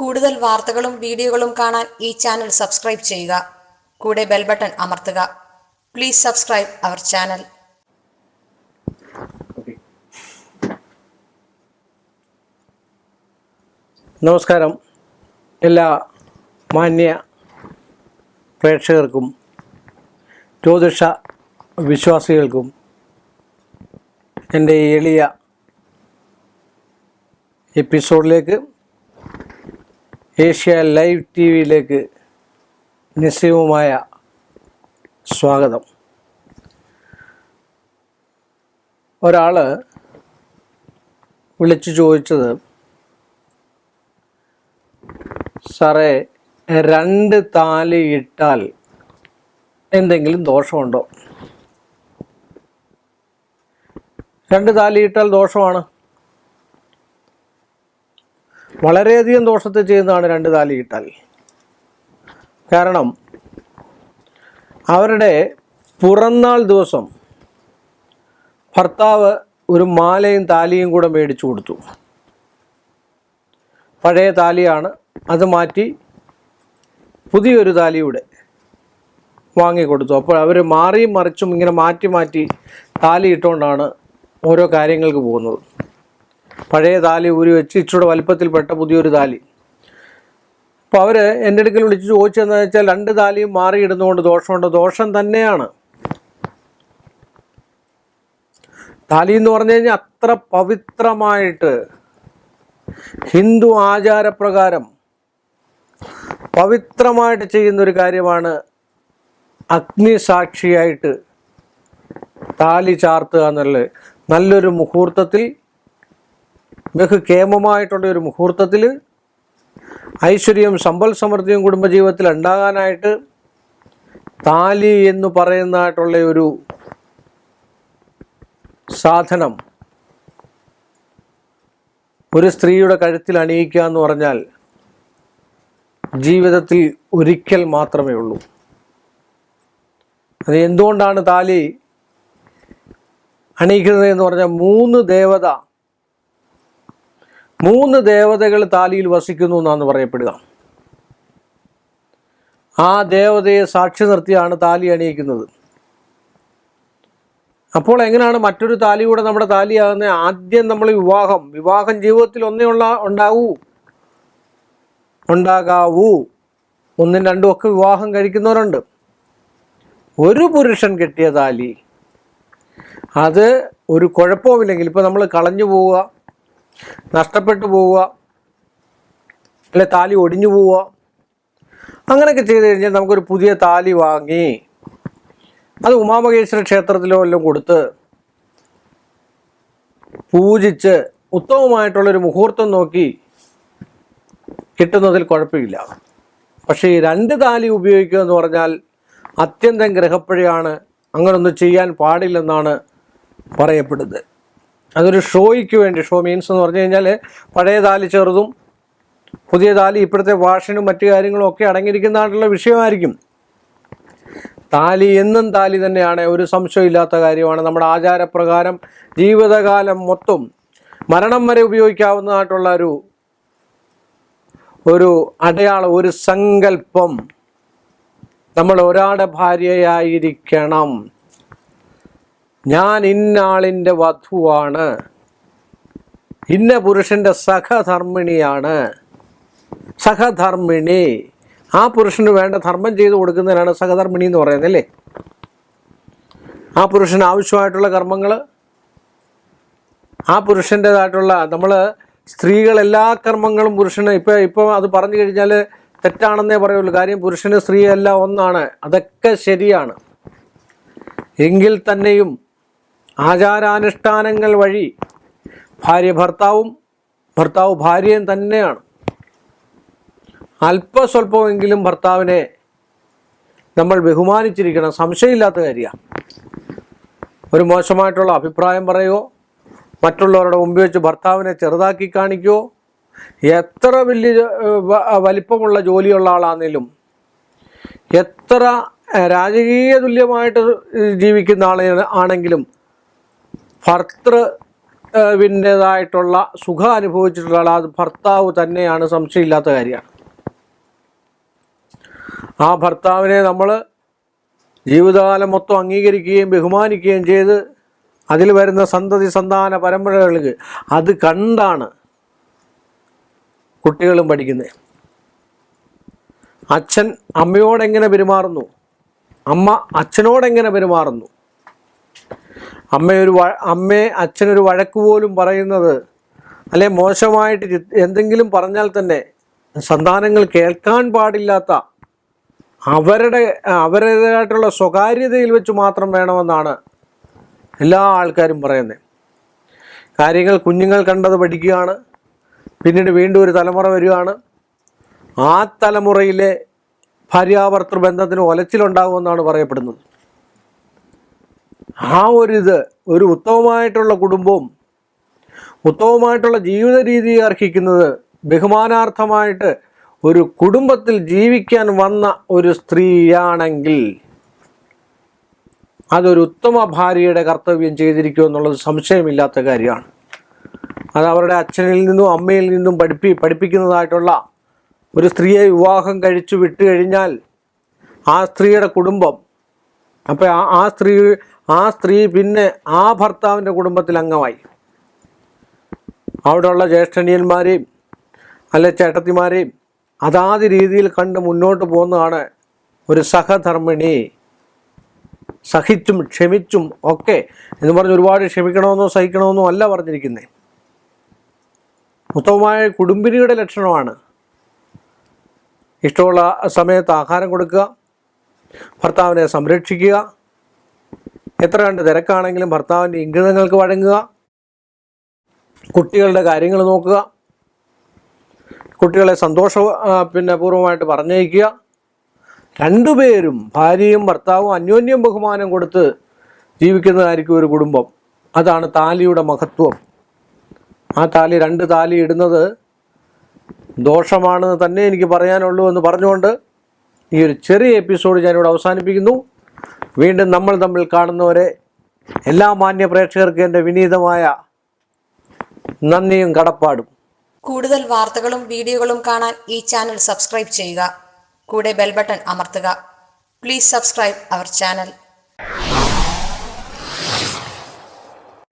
കൂടുതൽ വാർത്തകളും വീഡിയോകളും കാണാൻ ഈ ചാനൽ സബ്സ്ക്രൈബ് ചെയ്യുക. കൂടെ ബെൽ ബട്ടൺ അമർത്തുക. പ്ലീസ് സബ്സ്ക്രൈബ് അവർ ചാനൽ നമസ്കാരം. എല്ലാ മാന്യ പ്രേക്ഷകർക്കും ജ്യോതിഷ വിശ്വാസികൾക്കും എന്റെ എളിയ എപ്പിസോഡിലേക്ക് ഏഷ്യ ലൈവ് ടി വിയിലേക്ക് നിസ്സീവുമായ സ്വാഗതം. ഒരാൾ വിളിച്ചു ചോദിച്ചത് സാറേ രണ്ട് താലി ഇട്ടാൽ എന്തെങ്കിലും ദോഷമുണ്ടോ? രണ്ട് താലി ഇട്ടാൽ ദോഷമാണ്. വളരെയധികം ദോഷത്തെ ചെയ്യുന്നതാണ് രണ്ട് താലി ഇട്ടാൽ കാരണം അവരുടെ പുറന്നാൾ ദിവസം ഭർത്താവ് ഒരു മാലയും താലിയും കൂടെ മേടിച്ചു കൊടുത്തു. പഴയ താലിയാണ്. അത് മാറ്റി പുതിയൊരു താലിയുടെ വാങ്ങിക്കൊടുത്തു അപ്പോൾ അവർ മാറിയും മറിച്ചും ഇങ്ങനെ മാറ്റി മാറ്റി താലി ഇട്ടുകൊണ്ടാണ് ഓരോ കാര്യങ്ങൾക്ക് പോകുന്നത്. പഴയ താലി ഊരി വെച്ച് ഇച്ചിരി വലിപ്പത്തിൽപ്പെട്ട പുതിയൊരു താലി. അപ്പോൾ അവർ എന്റെ അടുക്കൽ വിളിച്ച് ചോദിച്ചതെന്ന് വെച്ചാൽ രണ്ട് താലിയും മാറിയിടുന്നതുകൊണ്ട് ദോഷമുണ്ട്. ദോഷം തന്നെയാണ്. താലി എന്ന് പറഞ്ഞു കഴിഞ്ഞാൽ അത്ര പവിത്രമായിട്ട് ഹിന്ദു ആചാരപ്രകാരം പവിത്രമായിട്ട് ചെയ്യുന്നൊരു കാര്യമാണ് അഗ്നിസാക്ഷിയായിട്ട് താലി ചാർത്തുക എന്നുള്ളത്. നല്ലൊരു മുഹൂർത്തത്തിൽ ബഹു കേമമായിട്ടുള്ള ഒരു മുഹൂർത്തത്തിൽ ഐശ്വര്യവും സമ്പൽ സമൃദ്ധിയും കുടുംബജീവിതത്തിൽ ഉണ്ടാകാനായിട്ട് താലി എന്ന് പറയുന്നതായിട്ടുള്ള ഒരു സാധനം ഒരു സ്ത്രീയുടെ കഴുത്തിൽ അണിയിക്കുക എന്ന് പറഞ്ഞാൽ ജീവിതത്തിൽ ഒരിക്കൽ മാത്രമേ ഉള്ളൂ. അത് എന്തുകൊണ്ടാണ് താലി അണിയിക്കുന്നത് എന്ന് പറഞ്ഞാൽ മൂന്ന് ദേവത മൂന്ന് ദേവതകൾ താലിയിൽ വസിക്കുന്നു എന്നാണ് പറയപ്പെടുക. ആ ദേവതയെ സാക്ഷി നിർത്തിയാണ് താലി അണിയിക്കുന്നത്. അപ്പോൾ എങ്ങനെയാണ് മറ്റൊരു താലി കൂടെ നമ്മുടെ താലിയാകുന്നത്? ആദ്യം നമ്മൾ വിവാഹം. വിവാഹം ജീവിതത്തിൽ ഒന്നേ ഉള്ള ഉണ്ടാവൂ ഉണ്ടാകാവൂ. ഒന്നും രണ്ടും ഒക്കെ വിവാഹം കഴിക്കുന്നവരുണ്ട്. ഒരു പുരുഷൻ കെട്ടിയ താലി. അത് ഒരു കുഴപ്പവുമില്ലെങ്കിൽ ഇപ്പോൾ നമ്മൾ കളഞ്ഞു പോവുക. നഷ്ടപ്പെട്ടു പോവുക അല്ലെ താലി ഒടിഞ്ഞു പോവുക അങ്ങനെയൊക്കെ ചെയ്ത് കഴിഞ്ഞാൽ നമുക്കൊരു പുതിയ താലി വാങ്ങി അത് ഉമാമഹേശ്വര ക്ഷേത്രത്തിലോ എല്ലാം കൊടുത്ത് പൂജിച്ച് ഉത്തമമായിട്ടുള്ളൊരു മുഹൂർത്തം നോക്കി കിട്ടുന്നതിൽ കുഴപ്പമില്ല. പക്ഷേ ഈ രണ്ട് താലി ഉപയോഗിക്കുക എന്ന് പറഞ്ഞാൽ അത്യന്തം ഗ്രഹപ്പഴയാണ്. അങ്ങനൊന്നും ചെയ്യാൻ പാടില്ലെന്നാണ് പറയപ്പെടുന്നത്. അതൊരു ഷോയ്ക്ക് വേണ്ടി ഷോ മീൻസ് എന്ന് പറഞ്ഞു കഴിഞ്ഞാൽ പഴയ താലി ചെറുതും പുതിയ താലി ഇപ്പോഴത്തെ വാഷനും മറ്റു കാര്യങ്ങളും ഒക്കെ അടങ്ങിയിരിക്കുന്നതായിട്ടുള്ള വിഷയമായിരിക്കും. താലി എന്നും താലി തന്നെയാണ് ഒരു സംശയമില്ലാത്ത കാര്യമാണ്. നമ്മുടെ ആചാരപ്രകാരം ജീവിതകാലം മൊത്തം മരണം വരെ ഉപയോഗിക്കാവുന്നതായിട്ടുള്ള ഒരു ഒരു അടയാളം ഒരു സങ്കല്പം. നമ്മൾ ഒരാളുടെ ഭാര്യയായിരിക്കണം. ഞാൻ ഇന്നാളിന്റെ വധുവാണ്. ഇന്ന പുരുഷന്റെ സഹധർമ്മിണിയാണ്. സഹധർമ്മിണി. ആ പുരുഷന് വേണ്ട ധർമ്മം ചെയ്തു കൊടുക്കുന്നതിനാണ് സഹധർമ്മിണി എന്ന് പറയുന്നത് അല്ലേ ആ പുരുഷന് ആവശ്യമായിട്ടുള്ള കർമ്മങ്ങൾ ആ പുരുഷന്റെതായിട്ടുള്ള നമ്മൾ സ്ത്രീകൾ എല്ലാ കർമ്മങ്ങളും പുരുഷന് ഇപ്പം ഇപ്പം അത് പറഞ്ഞു കഴിഞ്ഞാൽ തെറ്റാണെന്നേ പറയുള്ളൂ. കാര്യം പുരുഷന് സ്ത്രീയെല്ലാം ഒന്നാണ്. അതൊക്കെ ശരിയാണ്. എങ്കിൽ തന്നെയും ആചാരാനുഷ്ഠാനങ്ങൾ വഴി ഭാര്യ ഭർത്താവും ഭർത്താവ് ഭാര്യയും തന്നെയാണ്. അല്പസ്വല്പമെങ്കിലും ഭർത്താവിനെ നമ്മൾ ബഹുമാനിച്ചിരിക്കണം. സംശയമില്ലാത്ത കാര്യമാണ്. ഒരു മോശമായിട്ടുള്ള അഭിപ്രായം പറയുമോ മറ്റുള്ളവരുടെ മുമ്പിൽ വെച്ച് ഭർത്താവിനെ ചെറുതാക്കി കാണിക്കുമോ എത്ര വലിയ വലിപ്പമുള്ള ജോലിയുള്ള ആളാണെങ്കിലും എത്ര രാജകീയ തുല്യമായിട്ട് ജീവിക്കുന്ന ആളെ ആണെങ്കിലും ഭർത്തൃ വിന്റേതായിട്ടുള്ള സുഖം അനുഭവിച്ചിട്ടുള്ള അത് ഭർത്താവ് തന്നെയാണ്. സംശയമില്ലാത്ത കാര്യമാണ്. ആ ഭർത്താവിനെ നമ്മൾ ജീവിതകാലം മൊത്തം അംഗീകരിക്കുകയും ബഹുമാനിക്കുകയും ചെയ്ത് അതിൽ വരുന്ന സന്തതി സന്താന പരമ്പരകൾക്ക് അത് കണ്ടാണ് കുട്ടികളും പഠിക്കുന്നത്. അച്ഛൻ അമ്മയോടെങ്ങനെ പെരുമാറുന്നു? അമ്മ അച്ഛനോടെങ്ങനെ പെരുമാറുന്നു? അമ്മയൊരു അമ്മേ അമ്മയെ അച്ഛനൊരു വഴക്ക് പോലും പറയുന്നത് അല്ലെ മോശമായിട്ട് എന്തെങ്കിലും പറഞ്ഞാൽ തന്നെ സന്താനങ്ങൾ കേൾക്കാൻ പാടില്ലാത്ത അവരുടെ അവരുടേതായിട്ടുള്ള സ്വകാര്യതയിൽ വെച്ച് മാത്രം വേണമെന്നാണ് എല്ലാ ആൾക്കാരും പറയുന്നത്. കാര്യങ്ങൾ കുഞ്ഞുങ്ങൾ കണ്ടത് പഠിക്കുകയാണ്. പിന്നീട് വീണ്ടും ഒരു തലമുറ വരികയാണ്. ആ തലമുറയിലെ ഭാര്യാഭർത്തൃ ബന്ധത്തിന് ഒലച്ചിലുണ്ടാകുമെന്നാണ് പറയപ്പെടുന്നത്. ആ ഒരു ഇത് ഒരു ഉത്തമമായിട്ടുള്ള കുടുംബവും ഉത്തമമായിട്ടുള്ള ജീവിത രീതി അർഹിക്കുന്നത് ബഹുമാനാർത്ഥമായിട്ട് ഒരു കുടുംബത്തിൽ ജീവിക്കാൻ വന്ന ഒരു സ്ത്രീയാണെങ്കിൽ അതൊരു ഉത്തമ ഭാര്യയുടെ കർത്തവ്യം ചെയ്തിരിക്കും എന്നുള്ളത് സംശയമില്ലാത്ത കാര്യമാണ്. അത് അവരുടെ അച്ഛനിൽ നിന്നും അമ്മയിൽ നിന്നും പഠിപ്പി പഠിപ്പിക്കുന്നതായിട്ടുള്ള ഒരു സ്ത്രീയെ വിവാഹം കഴിച്ചു വിട്ടു കഴിഞ്ഞാൽ ആ സ്ത്രീയുടെ കുടുംബം അപ്പോൾ ആ ആ സ്ത്രീ ആ സ്ത്രീ പിന്നെ ആ ഭർത്താവിന്റെ കുടുംബത്തിൽ അംഗമായി. അവിടെയുള്ള ജ്യേഷ്ഠനിയന്മാരെയും അല്ലെ ചേട്ടത്തിമാരെയും അതാത് രീതിയിൽ കണ്ട് മുന്നോട്ട് പോകുന്നതാണ് ഒരു സഹധർമ്മിണി. സഹിച്ചും ക്ഷമിച്ചും ഒക്കെ എന്ന് പറഞ്ഞ് ഒരുപാട് ക്ഷമിക്കണമെന്നോ സഹിക്കണമെന്നോ അല്ല പറഞ്ഞിരിക്കുന്നത് ഉത്തമമായ കുടുംബിനിയുടെ ലക്ഷണമാണ്. ഇഷ്ടമുള്ള സമയത്ത് ആഹാരം കൊടുക്കുക. ഭർത്താവിനെ സംരക്ഷിക്കുക. എത്ര കണ്ട് തിരക്കാണെങ്കിലും ഭർത്താവിന്റെ ഇംഗിതങ്ങൾക്ക് വഴങ്ങുക. കുട്ടികളുടെ കാര്യങ്ങൾ നോക്കുക. കുട്ടികളെ സന്തോഷ പിന്നെ പൂർവമായിട്ട് പറഞ്ഞയക്കുക. രണ്ടുപേരും ഭാര്യയും ഭർത്താവും അന്യോന്യം ബഹുമാനം കൊടുത്ത് ജീവിക്കുന്നതായിരിക്കും ഒരു കുടുംബം. അതാണ് താലിയുടെ മഹത്വം. ആ താലി രണ്ട് താലി ഇടുന്നത് ദോഷമാണെന്ന് തന്നെ എനിക്ക് പറയാനുള്ളൂ എന്ന് പറഞ്ഞുകൊണ്ട് ഈ ഒരു ചെറിയ എപ്പിസോഡ് ഞാനിവിടെ അവസാനിപ്പിക്കുന്നു. വീണ്ടും നമ്മൾ തമ്മിൽ കാണുന്നവരെ എല്ലാ മാന്യ പ്രേക്ഷകർക്കും എന്റെ വിനീതമായ നന്ദിയും കടപ്പാടും. കൂടുതൽ വാർത്തകളും വീഡിയോകളും കാണാൻ ഈ ചാനൽ സബ്സ്ക്രൈബ് ചെയ്യുക. കൂടെ ബെൽബട്ടൺ അമർത്തുക. Please subscribe our channel